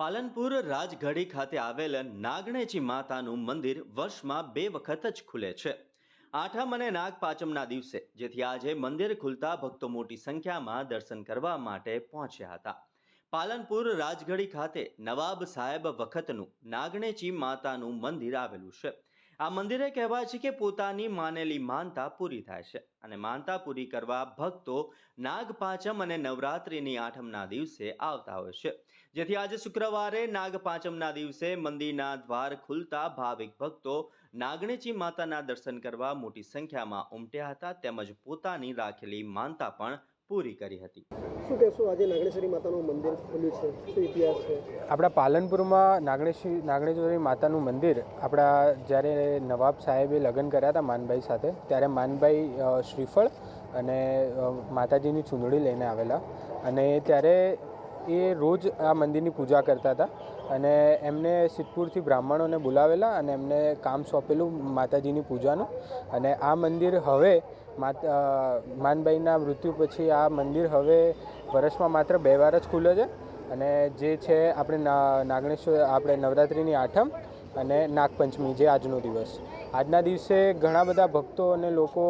પાલનપુર રાજગઢી ખાતે આવેલ નાગણેજી માતાનું મંદિર વર્ષમાં બે વખત જ ખુલે છે. આઠમ અને નાગ પાંચમના દિવસે, જેથી આજે મંદિર ખુલતા ભક્તો મોટી સંખ્યામાં દર્શન કરવા માટે પહોંચ્યા હતા. પાલનપુર રાજગઢી ખાતે નવાબ સાહેબ વખતનું નાગણેજી માતાનું મંદિર આવેલું છે. આ મંદિરે કહેવાય છે કે પોતાની માનેલી માનતા પૂરી થાય છે અને માનતા પૂરી કરવા ભક્તો નાગપાંચમ અને નવરાત્રિની આઠમના દિવસે આવતા હોય છે. જેથી આજે શુક્રવારે નાગપાંચમના દિવસે મંદિરના દ્વાર ખુલતા ભાવિક ભક્તો નાગણેચી માતાના દર્શન કરવા મોટી સંખ્યામાં ઉમટ્યા હતા તેમજ પોતાની રાખેલી માનતા પણ પૂરી કરી હતી. શું કહેશું આજે નાગણેશ્વરી માતાનું મંદિર ખુલ્યું છે? શું ઇતિહાસ છે? આપણા પાલનપુરમાં નાગણેશ્વરી નાગણેશ્વરી માતાનું મંદિર આપણા જ્યારે નવાબ સાહેબે લગ્ન કર્યા હતા માનભાઈ સાથે ત્યારે માનભાઈ શ્રીફળ અને માતાજીની ચૂંદડી લઈને આવેલા. અને ત્યારે એ રોજ આ મંદિરની પૂજા કરતા હતા અને એમને સિદ્ધપુરથી બ્રાહ્મણોને બોલાવેલા અને એમને કામ સોંપેલું માતાજીની પૂજાનું. અને આ મંદિર હવે માત માનભાઈના મૃત્યુ પછી આ મંદિર હવે વર્ષમાં માત્ર બે વાર જ ખુલે છે. અને જે છે આપણે નાગણેશ્વર, આપણે નવરાત્રિની આઠમ અને નાગપંચમી જે આજનો દિવસ. આજના દિવસે ઘણા બધા ભક્તો અને લોકો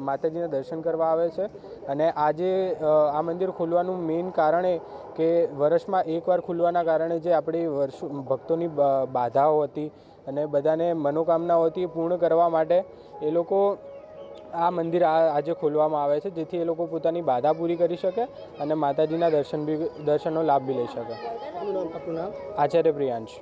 માતાજીના દર્શન કરવા આવે છે. અને આજે આ મંદિર ખોલવાનું મેઇન કારણ એ કે વર્ષમાં એકવાર ખુલવાના કારણે જે આપણી વર્ષો ભક્તોની બાધાઓ હતી અને બધાને મનોકામનાઓ હતી પૂર્ણ કરવા માટે એ લોકો આ મંદિર આ આજે ખોલવામાં આવે છે. જેથી એ લોકો પોતાની બાધા પૂરી કરી શકે અને માતાજીના દર્શન બી દર્શનનો લાભ બી લઈ શકે. આચાર્ય પ્રિયાંશ.